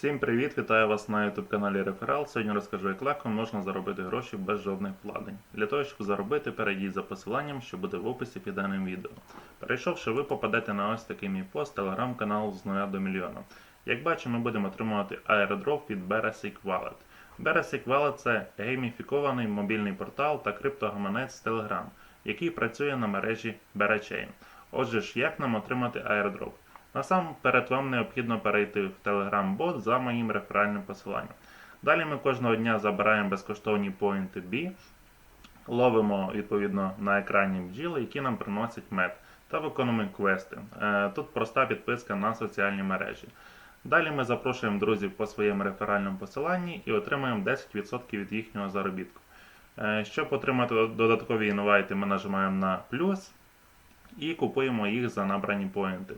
Всім привіт! Вітаю вас на YouTube каналі Реферал. Сьогодні розкажу, як легко можна заробити гроші без жодних вкладень. Для того, щоб заробити, перейдіть за посиланням, що буде в описі під даним відео. Перейшовши, ви попадете на ось такий мій пост телеграм-канал з 0 до мільйона. Як бачимо, ми будемо отримувати аеродроп від Beresic Wallet. Beresic Wallet – це гейміфікований мобільний портал та криптогаманець Telegram, який працює на мережі Berachain. Отже ж, як нам отримати аеродроп? Насамперед вам необхідно перейти в Telegram-бот за моїм реферальним посиланням. Далі ми кожного дня забираємо безкоштовні поінти B, ловимо відповідно на екрані бджіли, які нам приносять мед, та виконуємо квести. Е, Тут проста підписка на соціальні мережі. Далі ми запрошуємо друзів по своєму реферальному посиланні і отримуємо 10% від їхнього заробітку. Е, Щоб отримати додаткові інвайти, ми нажимаємо на плюс і купуємо їх за набрані поінти.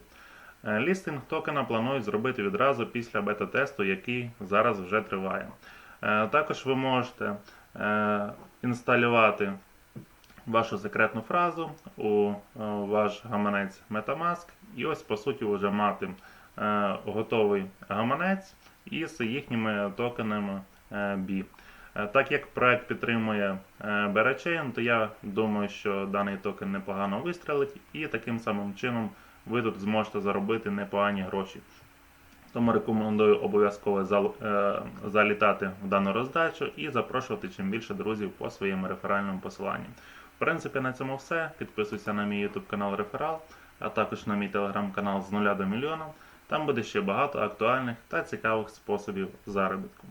Е, Лістинг токена планують зробити відразу після бета-тесту, який зараз вже триває. Е, Також ви можете е, інсталювати вашу секретну фразу у ваш гаманець Metamask, і ось по суті вже мати готовий гаманець із їхніми токенами B. Так як проект підтримує Berachain, то я думаю, що даний токен непогано вистрелить, і таким самим чином ви тут зможете заробити непогані гроші. Тому рекомендую обов'язково е, залітати в дану роздачу і запрошувати чим більше друзів по своєму реферальному посиланню. В принципі, на цьому все. Підписуйся на мій YouTube канал Реферал, а також на мій телеграм-канал з нуля до мільйона. Там буде ще багато актуальних та цікавих способів заробітку.